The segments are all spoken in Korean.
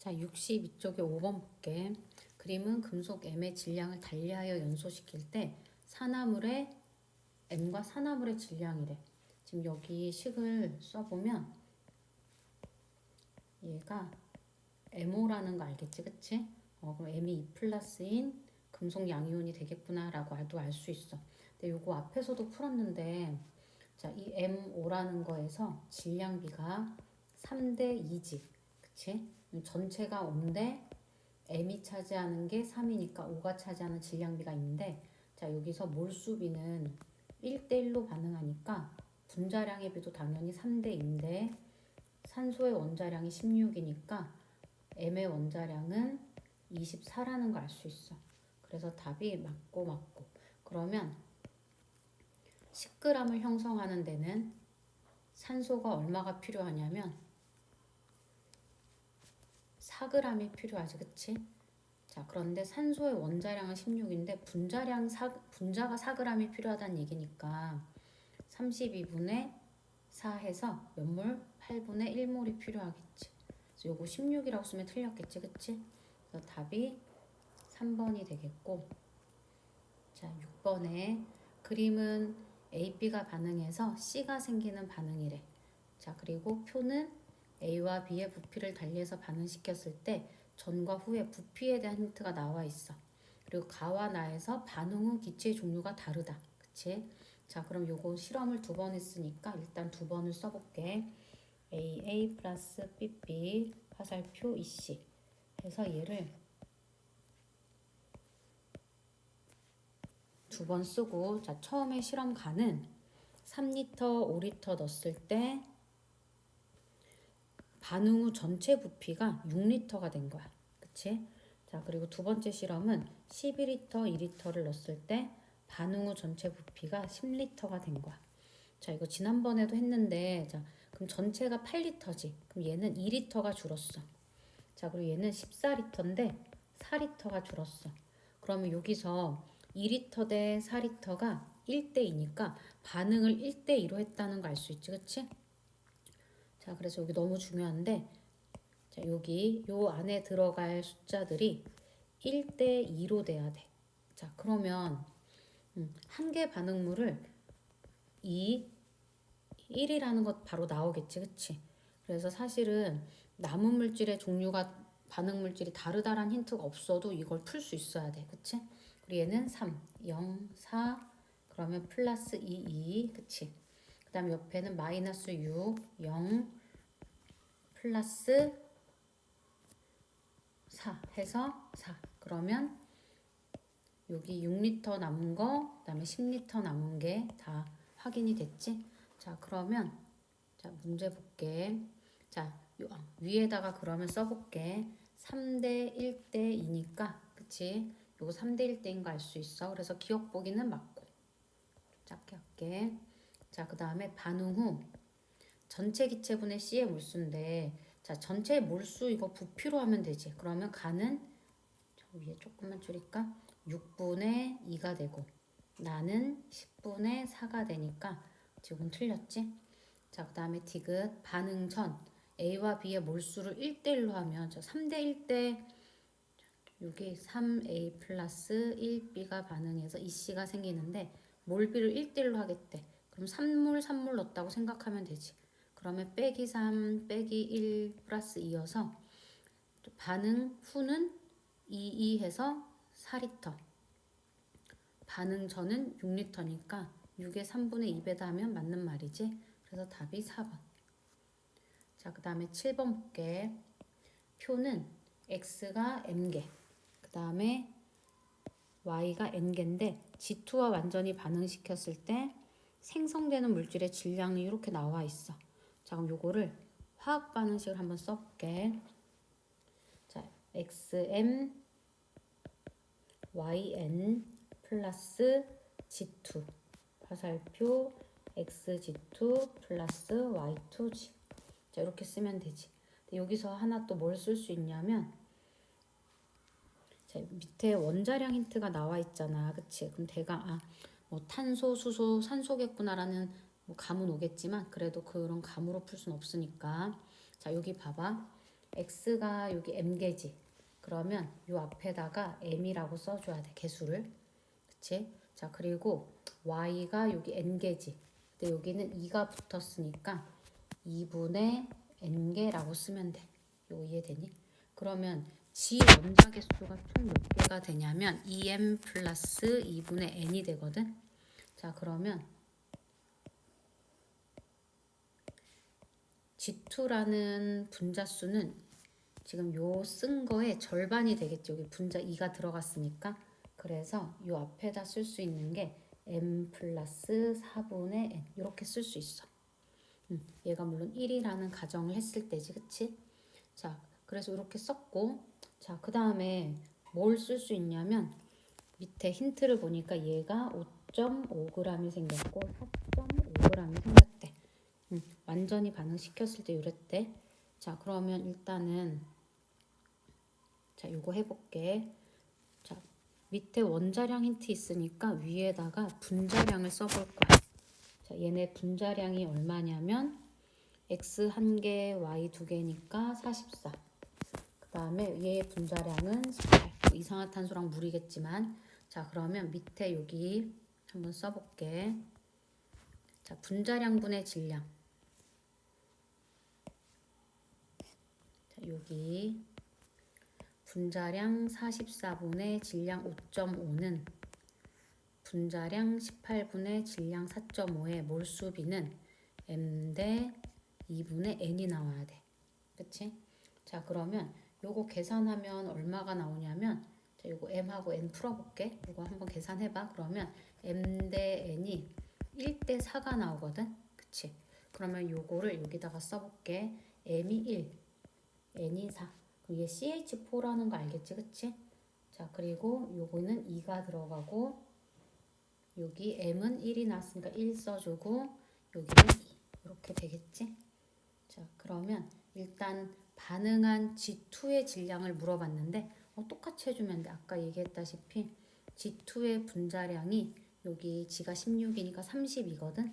자, 62쪽에 5번 볼게. 그림은 금속 M의 질량을 달리하여 연소시킬 때 산화물의 M과 산화물의 질량이래. 지금 여기 식을 써보면 얘가 MO라는 거 알겠지, 그치? 어, 그럼 M이 2 플러스인 금속 양이온이 되겠구나라고 알도 알 수 있어. 근데 요거 앞에서도 풀었는데, 자, 이 MO라는 거에서 질량비가 3대 2지, 그치? 전체가 5인데 M이 차지하는 게 3이니까 5가 차지하는 질량비가 있는데, 자, 여기서 몰수비는 1대1로 반응하니까 분자량의 비도 당연히 3대2인데, 산소의 원자량이 16이니까 M의 원자량은 24라는 걸 알 수 있어. 그래서 답이 맞고 맞고. 그러면 10g을 형성하는 데는 산소가 얼마가 필요하냐면 4g이 필요하지, 그치? 자, 그런데 산소의 원자량은 16인데 분자량 4, 분자가 4g이 필요하다는 얘기니까 32분의 4 해서 몇 몰? 8분의 1몰이 필요하겠지. 그래서 요거 16이라고 쓰면 틀렸겠지, 그치? 그래서 답이 3번이 되겠고 자, 6번에 그림은 A, B가 반응해서 C가 생기는 반응이래. 자, 그리고 표는 A와 B의 부피를 달리해서 반응시켰을 때 전과 후의 부피에 대한 힌트가 나와 있어. 그리고 가와 나에서 반응 후 기체의 종류가 다르다. 그치? 자, 그럼 요거 실험을 두 번 했으니까 일단 두 번을 써볼게. A, A 플러스 B, B 화살표 EC 해서 얘를 두 번 쓰고 자 처음에 실험 가는 3리터, 5리터 넣었을 때 반응 후 전체 부피가 6리터가 된 거야. 그치? 자 그리고 두 번째 실험은 12리터, 2리터를 넣었을 때 반응 후 전체 부피가 10리터가 된 거야. 자 이거 지난번에도 했는데 자 그럼 전체가 8리터지. 그럼 얘는 2리터가 줄었어. 자 그리고 얘는 14리터인데 4리터가 줄었어. 그러면 여기서 2리터 대 4리터가 1대2니까 반응을 1대2로 했다는 거 알 수 있지, 그치? 자, 그래서 여기 너무 중요한데, 자, 여기 요 안에 들어갈 숫자들이 1대 2로 돼야 돼. 자, 그러면 음, 한 개 반응물을 2, 1이라는 것 바로 나오겠지, 그치? 그래서 사실은 남은 물질의 종류가 반응 물질이 다르다란 힌트가 없어도 이걸 풀 수 있어야 돼, 그치? 그리고 얘는 3, 0, 4, 그러면 플러스 2, 2, 그치? 그 다음 옆에는 마이너스 6, 0, 플러스 4 해서 4. 그러면 여기 6리터 남은 거, 그 다음에 10리터 남은 게 다 확인이 됐지? 자, 그러면 자, 문제 볼게. 자, 요, 아, 위에다가 그러면 써볼게. 3대 1대 2니까, 그치? 요거 3대 1대인 거 알 수 있어. 그래서 기억 보기는 맞고. 작게 할게. 자, 그 다음에 반응 후 전체 기체분의 C의 몰수인데, 자, 전체 몰수 이거 부피로 하면 되지. 그러면 가는 저 위에 조금만 줄일까? 6분의 2가 되고, 나는 10분의 4가 되니까 지금 틀렸지? 자, 그 다음에 디귿 반응 전 A와 B의 몰수를 1대1로 하면 저 3대 1 대 여기 3A 플러스 1B가 반응해서 2C가 생기는데 몰비를 1대1로 하겠대. 그럼 3몰 3몰 넣었다고 생각하면 되지. 그러면 빼기 3 빼기 1 플러스 2여서 반응 후는 2, 2 해서 4리터. 반응 전은 6리터니까 6에 3분의 2배다 하면 맞는 말이지. 그래서 답이 4번. 자, 그 다음에 7번 볼게. 표는 x가 m개, 그 다음에 y가 n개인데 G2와 완전히 반응시켰을 때 생성되는 물질의 질량이 이렇게 나와 있어. 자, 그럼 요거를 화학 반응식을 한번 써볼게. 자, xm yn 플러스 G2 화살표 xg2 플러스 y2g 자 이렇게 쓰면 되지. 여기서 하나 또 뭘 쓸 수 있냐면 자 밑에 원자량 힌트가 나와 있잖아. 그치? 그럼 대강 아뭐 탄소 수소 산소겠구나라는 뭐 감은 오겠지만 그래도 그런 감으로 풀 수는 없으니까 자 여기 봐봐 x가 여기 m개지. 그러면 요 앞에다가 m이라고 써줘야 돼 개수를. 그치? 자 그리고 y가 여기 n개지. 근데 여기는 2가 붙었으니까 2분의 n개라고 쓰면 돼. 이거 이해되니? 그러면 지 원자 개 수가 총 몇 개가 되냐면 2m 플러스 2분의 n이 되거든. 자 그러면 G2라는 분자수는 지금 요 쓴 거의 절반이 되겠죠. 여기 분자 2가 들어갔으니까. 그래서 요 앞에다 쓸 수 있는 게 m 플러스 4분의 n 이렇게 쓸 수 있어. 음, 얘가 물론 1이라는 가정을 했을 때지, 그치? 자, 그래서 이렇게 썼고, 자, 그 다음에 뭘 쓸 수 있냐면 밑에 힌트를 보니까 얘가 5.5g이 생겼고 4.5g이 생겼대. 음, 완전히 반응시켰을 때 이랬대. 자, 그러면 일단은 자, 요거 해볼게. 자, 밑에 원자량 힌트 있으니까 위에다가 분자량을 써볼 거야. 자, 얘네 분자량이 얼마냐면 x 한 개, y 두 개니까 44. 그 다음에 얘의 분자량은 18. 뭐 이산화탄소랑 물이겠지만 자 그러면 밑에 여기 한번 써볼게. 자 분자량분의 질량. 여기 분자량 44분의 질량 5.5는 분자량 18분의 질량 4.5의 몰수비는 m 대 2분의 n이 나와야 돼. 그치? 자 그러면 요거 계산하면 얼마가 나오냐면 자 요거 m하고 n 풀어볼게. 요거 한번 계산해봐. 그러면 m 대 n이 1 대 4가 나오거든. 그치? 그러면 요거를 여기다가 써볼게. m이 1, n이 4. 그럼 얘 ch4라는 거 알겠지? 그치? 자 그리고 요거는 2가 들어가고 여기 m은 1이 나왔으니까 1 써주고 여기는 2 이렇게 되겠지? 자 그러면 일단 반응한 G2의 질량을 물어봤는데 어, 똑같이 해주면 돼. 아까 얘기했다시피 G2의 분자량이 여기 G가 16이니까 30이거든.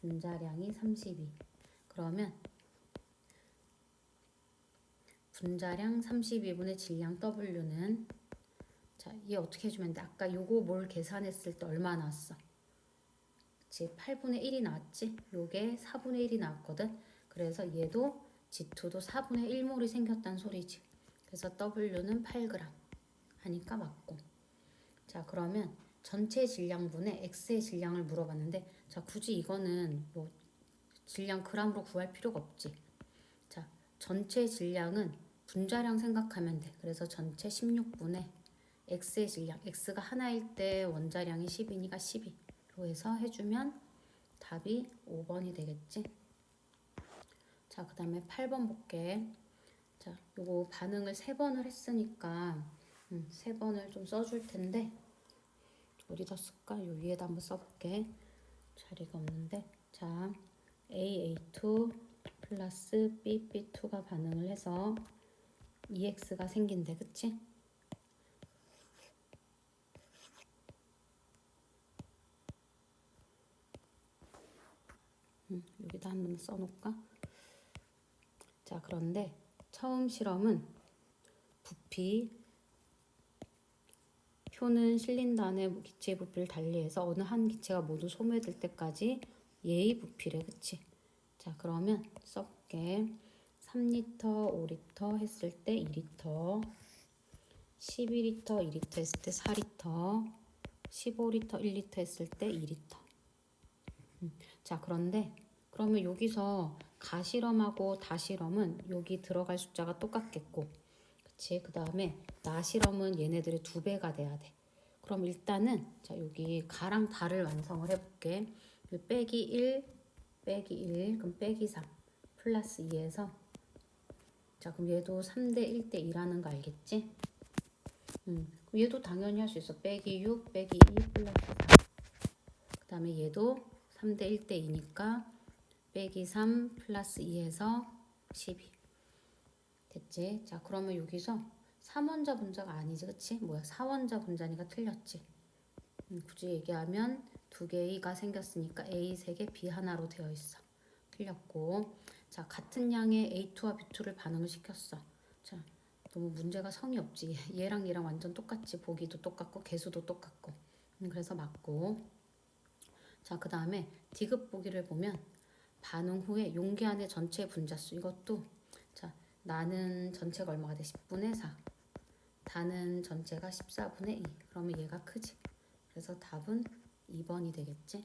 분자량이 32. 그러면 분자량 32분의 질량 W는 자, 얘 어떻게 해주면 돼? 아까 요거 뭘 계산했을 때 얼마 나왔어? 그치, 8분의 1이 나왔지? 요게 4분의 1이 나왔거든? 그래서 얘도 G2도 4분의 1몰이 생겼단 소리지. 그래서 W는 8g 하니까 맞고. 자, 그러면 전체 질량분의 X의 질량을 물어봤는데, 자, 굳이 이거는 뭐 질량 g으로 구할 필요가 없지. 자, 전체 질량은 분자량 생각하면 돼. 그래서 전체 16분의 X의 질량, X가 하나일 때 원자량이 10이니까 12로 해서 해주면 답이 5번이 되겠지. 자, 그 다음에 8번 볼게. 자, 요거 반응을 3번을 했으니까 음, 3번을 좀 써줄 텐데 어디다 쓸까? 요 위에다 한번 써볼게. 자리가 없는데 자, AA2 플러스 BP2가 반응을 해서 EX가 생긴대, 그치? 음, 여기다 한 번 써놓을까? 자, 그런데 처음 실험은 부피 표는 실린더 안에 기체의 부피를 달리해서 어느 한 기체가 모두 소멸될 때까지 예의 부피래, 그치? 자, 그러면 써볼게. 3리터, 5리터 했을 때 2리터, 12리터, 2리터 했을 때 4리터, 15리터, 1리터 했을 때 2리터. 음, 자, 그런데 그러면 여기서 가실험하고 다실험은 여기 들어갈 숫자가 똑같겠고 그치? 그 다음에 나실험은 얘네들의 두 배가 돼야 돼. 그럼 일단은 자 여기 가랑 다를 완성을 해볼게. 요 빼기 1 빼기 1 그럼 빼기 3 플러스 2에서 자 그럼 얘도 3대 1대 2라는 거 알겠지? 음, 얘도 당연히 할 수 있어. 빼기 6 빼기 2 플러스 4. 그 다음에 얘도 3대 1대 2니까 빼기 3 플러스 2에서 12 됐지? 자 그러면 여기서 3원자 분자가 아니지 그치? 뭐야 4원자 분자니까 틀렸지 음, 굳이 얘기하면 두 개가 생겼으니까 A 3개 B 하나로 되어 있어 틀렸고 자, 같은 양의 A2와 B2를 반응을 시켰어. 자, 너무 문제가 성의 없지. 얘랑 얘랑 완전 똑같지. 보기도 똑같고 개수도 똑같고. 음, 그래서 맞고. 자, 그 다음에 디귿 보기를 보면 반응 후에 용기 안의 전체 분자수 이것도 자 나는 전체가 얼마가 돼? 10분의 4 다는 전체가 14분의 2 그러면 얘가 크지 그래서 답은 2번이 되겠지